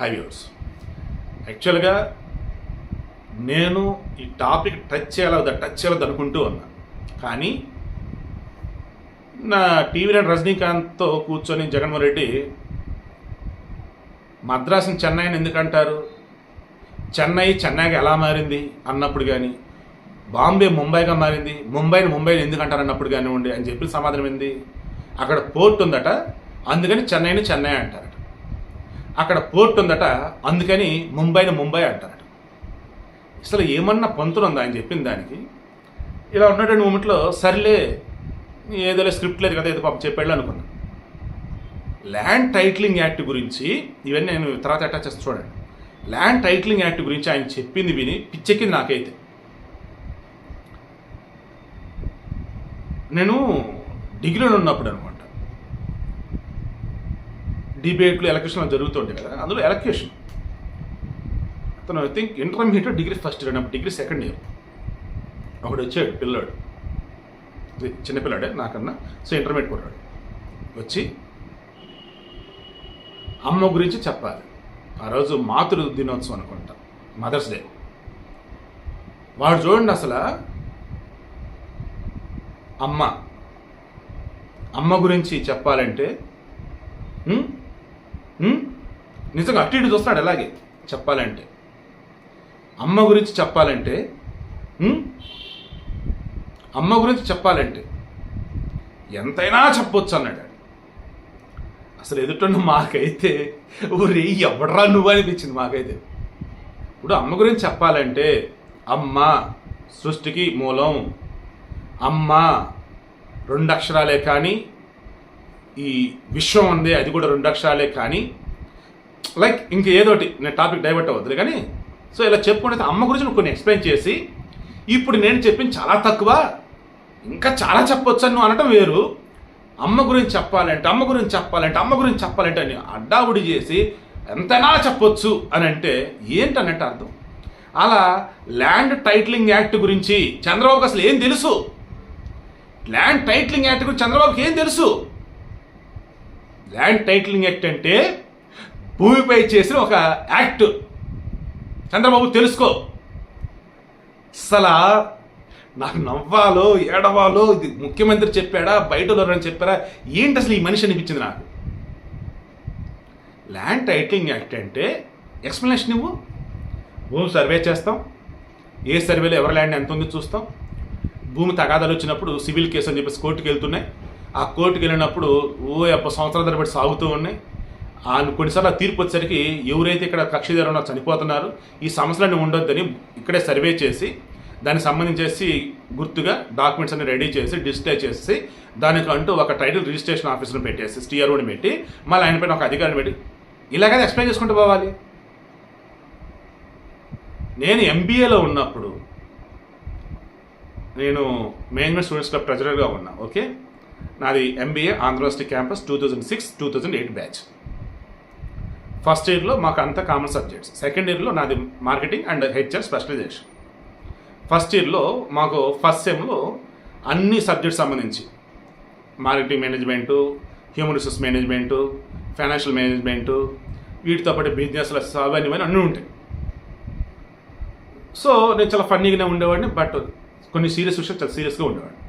హైవ్యూర్స్ యాక్చువల్గా నేను ఈ టాపిక్ టచ్ చేయాలి టచ్ చేయాలి అనుకుంటూ ఉన్నా కానీ నా టీవీ నైన్ రజనీకాంత్తో కూర్చొని జగన్మోహన్ రెడ్డి మద్రాసుని చెన్నైని ఎందుకంటారు? చెన్నై చెన్నైగా ఎలా మారింది అన్నప్పుడు కానీ బాంబే ముంబైగా మారింది ముంబైని ముంబైని ఎందుకంటారు అన్నప్పుడు కానివ్వండి అని చెప్పి సమాధానం ఏంది? అక్కడ పోర్ట్ ఉందట అందుకని చెన్నైని చెన్నై అంటారు. అక్కడ పోర్ట్ ఉందట అందుకని ముంబైని ముంబై అంటారట. అసలు ఏమన్నా పంతులు ఉందా? ఆయన చెప్పిన దానికి. ఇలా ఉన్నటువంటి మూమెంట్లో సర్లే ఏదో స్క్రిప్ట్ లేదు కదా ఏదో పాపం చెప్పాడు అనుకున్నా. ల్యాండ్ టైటిలింగ్ యాక్ట్ గురించి ఇవన్నీ నేను తర్వాత అటాచ్ చేసి చూడండి. ల్యాండ్ టైటిలింగ్ యాక్ట్ గురించి ఆయన చెప్పింది విని పిచ్చెక్కింది నాకైతే. నేను డిగ్రీలో ఉన్నప్పుడు అనమాట డిబేట్లు ఎలక్షన్లు జరుగుతుంటాయి కదా. అందులో ఎలక్యూషన్ అతను I think intermediate degree first year అన్నప్పుడు డిగ్రీ సెకండ్ ఇయర్ ఒకడు వచ్చాడు పిల్లాడు. చిన్నపిల్లాడే చిన్న పిల్లాడే నాకన్నా. సో ఇంటర్మీడియట్ కొట్టాడు వచ్చి అమ్మ గురించి చెప్పాలి. ఆ రోజు మాతృ దినోత్సవం అనుకుంటా. Mother's day. వాడు చూడండి అసలు. అమ్మ. అమ్మ గురించి చెప్పాలంటే నిజంగా అటు ఇటు చూస్తున్నాడు అలాగే చెప్పాలంటే. అమ్మ గురించి చెప్పాలంటే అమ్మ గురించి చెప్పాలంటే ఎంతైనా చెప్పొచ్చు అన్నాడు అసలు ఎదుటిన్న మాకైతే ఊరే ఎవడరా నువ్వు అనిపించింది మాకైతే. ఇప్పుడు అమ్మ గురించి చెప్పాలంటే అమ్మ సృష్టికి మూలం అమ్మ రెండు అక్షరాలే కానీ ఈ విశ్వం ఉంది అది కూడా రెండు అక్షరాలే కానీ లైక్ ఇంక ఏదోటి నేను టాపిక్ డైవర్ట్ అవ్వద్దు కానీ సో ఇలా చెప్పుకుంటే అమ్మ గురించి నువ్వు కొన్ని ఎక్స్ప్లెయిన్ చేసి ఇప్పుడు నేను చెప్పింది చాలా తక్కువ ఇంకా చాలా చెప్పొచ్చు అని నువ్వు అనటం వేరు. అమ్మ గురించి చెప్పాలంటే అమ్మ గురించి చెప్పాలంటే అమ్మ గురించి చెప్పాలంటే అని అడ్డావుడి చేసి ఎంతైనా చెప్పొచ్చు అని అంటే ఏంటన్నట్టు అర్థం? అలా ల్యాండ్ టైటిలింగ్ యాక్ట్ గురించి చంద్రబాబుకి అసలు ఏం తెలుసు? ల్యాండ్ టైటిలింగ్ యాక్ట్ గురించి చంద్రబాబుకి ఏం తెలుసు? ల్యాండ్ టైటిలింగ్ యాక్ట్ అంటే భూమిపై చేసిన ఒక యాక్ట్. చంద్రబాబు తెలుసుకో. అసలా నాకు నవ్వాలో ఏడవాలో ఇది ముఖ్యమంత్రి చెప్పాడా బయట ఎవరైనా చెప్పారా ఏంటి అసలు ఈ మనిషి అనిపించింది నాకు? ల్యాండ్ టైటిలింగ్ యాక్ట్ అంటే ఎక్స్ప్లెనేషన్ ఇవ్వు. భూమి సర్వే చేస్తాం. ఏ సర్వేలో ఎవరి ల్యాండ్ ఎంత ఉంది చూస్తాం. భూమి తగాదాలు వచ్చినప్పుడు సివిల్ కేసు అని చెప్పేసి కోర్టుకు వెళ్తున్నాయి ఆ కోర్టుకు వెళ్ళినప్పుడు ఓ యొక్క సంవత్సరాల తరబడి సాగుతూ ఉన్నాయి. ఆ కొన్నిసార్లు ఆ తీర్పు వచ్చేసరికి ఎవరైతే ఇక్కడ కక్షిదారు ఉన్నారో చనిపోతున్నారు ఈ సమస్యలన్నీ ఉండొద్దని ఇక్కడే సర్వే చేసి దానికి సంబంధించేసి గుర్తుగా డాక్యుమెంట్స్ అన్ని రెడీ చేసి డిస్ప్లే చేసి దానికి అంటూ ఒక టైటిల్ రిజిస్ట్రేషన్ ఆఫీసును పెట్టేసి స్టీఆర్ఓని పెట్టి మళ్ళీ ఆయన పైన ఒక అధికారిని పెట్టి ఇలాగే ఎక్స్ప్లెయిన్ చేసుకుంటూ పోవాలి. నేను ఎంబీఏలో ఉన్నప్పుడు నేను మేనేజ్మెంట్ స్టూడెంట్స్ క్లబ్ ట్రెజరర్గా ఉన్నా ఓకే? నాది MBA Andhra university campus two thousand six two thousand eight batch. First ఇయర్లో మాకు అంతా కామన్ సబ్జెక్ట్స్ సెకండ్ ఇయర్లో నాది marketing and HR specialisation first ఇయర్లో మాకు ఫస్ట్ సెమ్లో అన్ని సబ్జెక్ట్స్ సంబంధించి. Marketing management human resource management financial management వీటితో పాటు బిజినెస్ అవన్నీ అన్నీ ఉంటాయి. సో నేను చాలా ఫన్నీగానే ఉండేవాడిని బట్ కొన్ని సీరియస్ విషయాలు చాలా సీరియస్గా ఉండేవాడిని.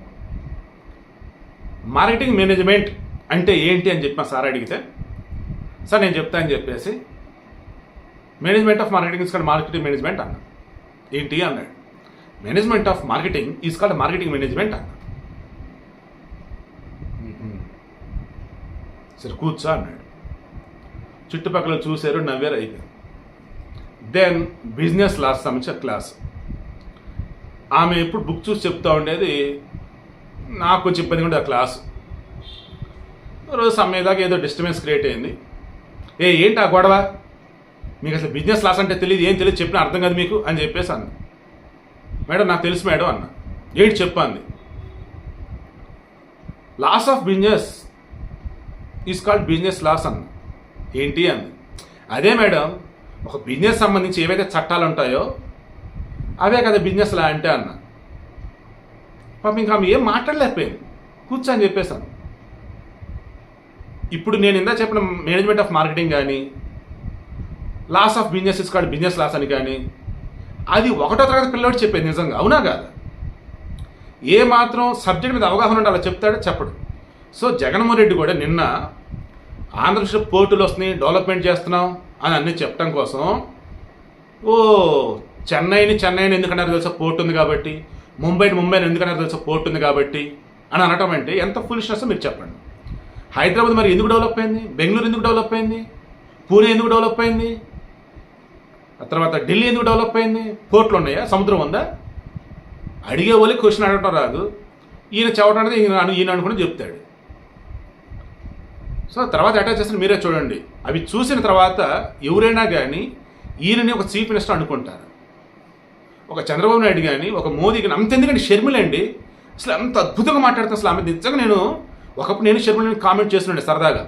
మార్కెటింగ్ మేనేజ్మెంట్ అంటే ఏంటి అని చెప్పి మా సార్ అడిగితే సార్ నేను చెప్తాను అని చెప్పేసి management of marketing is called marketing management అన్న. ఏంటి అన్నాడు. Management of marketing is called marketing management అన్న. సరే కూర్చో అన్నాడు. చుట్టుపక్కల చూశారు నవ్వారు అయిపోయారు దెన్ బిజినెస్ లాస్ సంబంధించిన క్లాస్ ఆమె ఎప్పుడు బుక్ చూసి చెప్తూ ఉండేది నాకు కొంచెం ఇబ్బంది కూడా ఆ క్లాస్ రోజు సమయం దాకా ఏదో డిస్టర్బెన్స్ క్రియేట్ అయింది. ఏ ఏంటి ఆ గొడవ? మీకు అసలు బిజినెస్ లాస్ అంటే తెలియదు ఏం తెలియదు చెప్పిన అర్థం కాదు మీకు అని చెప్పేసి అంది మేడం నాకు తెలుసు మేడం అన్న. ఏంటి చెప్పు అంది laws of business is called business laws అన్న. ఏంటి అంది? అదే మేడం ఒక బిజినెస్ సంబంధించి ఏవైతే చట్టాలు ఉంటాయో అవే కదా బిజినెస్ లా అంటే అన్న. పాపం ఇంకా ఆమె ఏం మాట్లాడలేకపోయింది. కూర్చో అని చెప్పేశాను ఇప్పుడు నేను ఇందా చెప్పిన మేనేజ్మెంట్ ఆఫ్ మార్కెటింగ్ కానీ laws of business is called business laws అని కానీ అది ఒకటో తరగతి పిల్లవాడు చెప్పేది నిజంగా అవునా కాదు? ఏ మాత్రం సబ్జెక్ట్ మీద అవగాహన ఉండాలో చెప్తాడో చెప్పడు. సో జగన్మోహన్ రెడ్డి కూడా నిన్న ఆంధ్రప్రదేశ్ పోర్టులు వస్తున్నాయి డెవలప్మెంట్ చేస్తున్నాం అని అన్నీ చెప్పడం కోసం ఓ చెన్నైని చెన్నైని ఎందుకన్నారు తెలుసా? పోర్ట్ ఉంది కాబట్టి ముంబైని ముంబైని ఎందుకన్నారు తెలుసా? పోర్ట్ ఉంది కాబట్టి అని అనటం అంటే ఎంత ఫుల్నెస్ మీరు చెప్పండి. హైదరాబాద్ మరి ఎందుకు డెవలప్ అయింది? బెంగళూరు ఎందుకు డెవలప్ అయింది? పూణే ఎందుకు డెవలప్ అయింది? ఆ తర్వాత ఢిల్లీ ఎందుకు డెవలప్ అయింది? పోర్ట్లు ఉన్నాయా? సముద్రం ఉందా? అడిగే వాళ్ళకి క్వశ్చన్ అడగటం రాదు. ఈయన చెప్పడం అనేది ఈయన ఈయన అనుకుని చెప్తాడు. సో తర్వాత అటాచ్ చేస్తే మీరే చూడండి. అవి చూసిన తర్వాత ఎవరైనా కానీ ఈయనని ఒక చీఫ్ మినిస్టర్ అనుకుంటారు. ఒక చంద్రబాబు నాయుడు కానీ ఒక మోదీ కానీ అంత ఎందుకంటే షర్మిలండి. అసలు అంత అద్భుతంగా మాట్లాడుతున్నా అసలు ఆమె నిజంగా నేను ఒకప్పుడు నేను షర్మిలని కామెంట్ చేస్తున్నాను సరదాగా.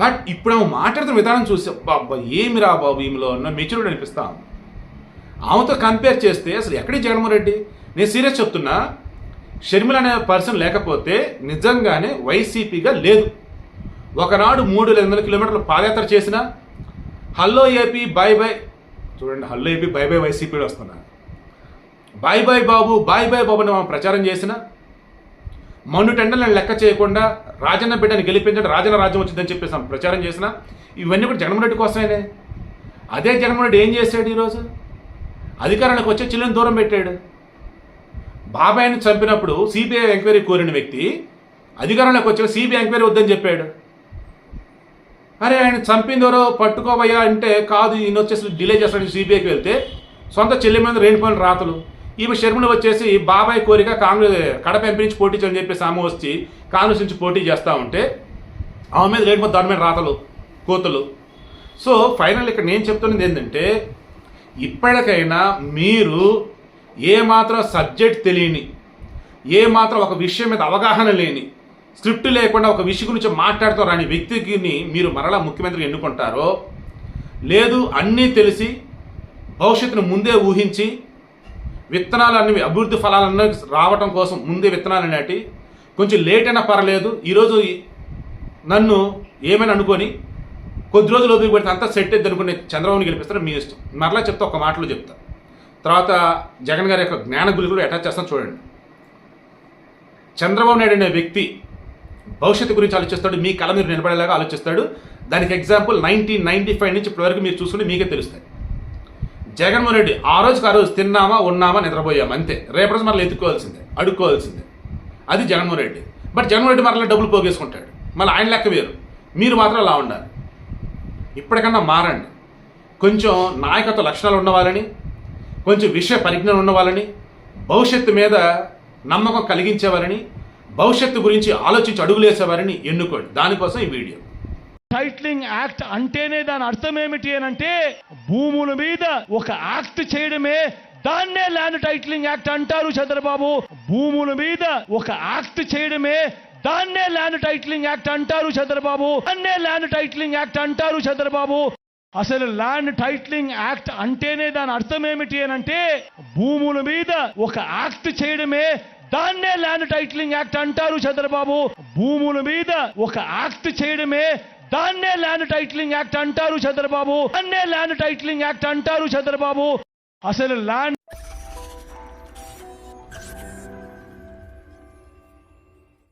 బట్ ఇప్పుడు ఆమె మాట్లాడుతున్న విధానం చూసి బాబా ఏమి రా బాబు ఈమెలో అన్న మెచ్యూరిటీ అనిపిస్తాం ఆమెతో కంపేర్ చేస్తే అసలు ఎక్కడే జగన్మోహన్ రెడ్డి? నేను సీరియస్ చెప్తున్నా షర్మిల అనే పర్సన్ లేకపోతే నిజంగానే వైసీపీగా లేదు. ఒకనాడు మూడు లేదా ఎనిమిది కిలోమీటర్లు పాదయాత్ర చేసిన హల్లో ఏపీ బాయ్ బాయ్ చూడండి హల్లో ఏపీ బాయ్ బాయ్ వైసీపీలో వస్తున్నా bye bye Babu bye bye Babu అని మనం ప్రచారం చేసిన మనుటెండలను లెక్క చేయకుండా రాజన్న బిడ్డని గెలిపించండి రాజన్న రాజ్యం వచ్చిందని చెప్పేసి ప్రచారం చేసిన ఇవన్నీ కూడా జగన్మోహన్ రెడ్డి కోసమేనే. అదే జగన్మోహన్ రెడ్డి ఏం చేశాడు ఈరోజు? అధికారానికి వచ్చే చిల్లని దూరం పెట్టాడు. బాబాయ్ని చంపినప్పుడు సిబిఐ ఎంక్వైరీ కోరిన వ్యక్తి అధికారంలోకి వచ్చాక సిబిఐ ఎంక్వైరీ వద్దని చెప్పాడు. అరే ఆయన చంపిందెవరో పట్టుకోవయ్యా అంటే కాదు ఈయన వచ్చేసి డిలే చేస్తాడు సిబిఐకి వెళ్తే సొంత చెల్లి మీద రేణిపోయిన రాతలు. ఈమె షర్మిల వచ్చేసి బాబాయ్ కోరిక కాంగ్రెస్ కడప ఎంపీ నుంచి పోటీ చేయని చెప్పేసి ఆమె వచ్చి కాంగ్రెస్ నుంచి పోటీ చేస్తూ ఉంటే ఆమె మీద లేకపోతే దాని మీద రాతలు కోతలు. సో ఫైనల్ ఇక్కడ నేను చెప్తున్నది ఏంటంటే ఇప్పటికైనా మీరు ఏమాత్రం సబ్జెక్ట్ తెలియని ఏ మాత్రం ఒక విషయం మీద అవగాహన లేని స్క్రిప్ట్ లేకుండా ఒక విషయం గురించి మాట్లాడుతూ రాని వ్యక్తిని మీరు మరలా ముఖ్యమంత్రి ఎన్నుకుంటారో లేదు అన్నీ తెలిసి భవిష్యత్తును ముందే ఊహించి విత్తనాలు అన్ని అభివృద్ధి ఫలాలన్నీ రావటం కోసం ముందే విత్తనాలు నాటి కొంచెం లేట్ అయినా పర్లేదు. ఈరోజు నన్ను ఏమైనా అనుకొని కొద్ది రోజులు ఓపిక పెడితే అంతా సెట్ అయింది అనుకునే చంద్రబాబుని గెలిపిస్తారు మీ ఇష్టం. మరలా చెప్తా ఒక మాటలో చెప్తా. తర్వాత జగన్ గారి యొక్క జ్ఞాన గురి కూడా అటాచ్ చేస్తాను చూడండి. చంద్రబాబు నాయుడు అనే వ్యక్తి భవిష్యత్తు గురించి ఆలోచిస్తాడు మీ కళ మీరు నిలబడేలాగా ఆలోచిస్తాడు. దానికి ఎగ్జాంపుల్ నైన్టీన్ నైన్టీ ఫైవ్ నుంచి ఇప్పటివరకు మీరు చూసుకుంటే మీకే తెలుస్తాయి. జగన్మోహన్ రెడ్డి ఆ రోజుకి ఆ రోజు తిన్నామా ఉన్నామా నిద్రపోయామా? అంతే. రేపటి రోజు మరలా ఎత్తుకోవాల్సిందే అడుక్కోవాల్సిందే. అది జగన్మోహన్ రెడ్డి. బట్ జగన్మోహన్ రెడ్డి మరలా డబ్బులు పోగేసుకుంటాడు. మళ్ళీ ఆయన లెక్క వేరు. మీరు మాత్రం అలా ఉండాలి. ఇప్పటికన్నా మారండి. కొంచెం నాయకత్వ లక్షణాలు ఉన్నవాళ్ళని కొంచెం విషయ పరిజ్ఞానం ఉన్నవాళ్ళని భవిష్యత్తు మీద నమ్మకం కలిగించేవారని భవిష్యత్తు గురించి ఆలోచించి అడుగులేసేవారని ఎన్నుకోండి. దానికోసం ఈ వీడియో. టైట్లింగ్ యాక్ట్ అంటేనే దాని అర్థం ఏమిటి అని అంటే భూముల మీద ఒక యాక్ట్ చేయడమే దాన్నే ల్యాండ్ టైట్లింగ్ యాక్ట్ అంటారు చంద్రబాబు. భూముల మీద ఒక యాక్ట్ చేయడమే దాన్నే ల్యాండ్ టైట్లింగ్ యాక్ట్ అంటారు చంద్రబాబు. దాన్నే ల్యాండ్ టైట్లింగ్ యాక్ట్ అంటారు చంద్రబాబు. అసలు ల్యాండ్ టైట్లింగ్ యాక్ట్ అంటేనే దాని అర్థం ఏమిటి అని అంటే భూముల మీద ఒక యాక్ట్ చేయడమే దాన్నే ల్యాండ్ టైట్లింగ్ యాక్ట్ అంటారు చంద్రబాబు. భూముల మీద ఒక యాక్ట్ చేయడమే దాన్నే ల్యాండ్ టైటిలింగ్ యాక్ట్ అంటారు చంద్రబాబు. దాన్నే ల్యాండ్ టైటిలింగ్ యాక్ట్ అంటారు చంద్రబాబు. అసలు ల్యాండ్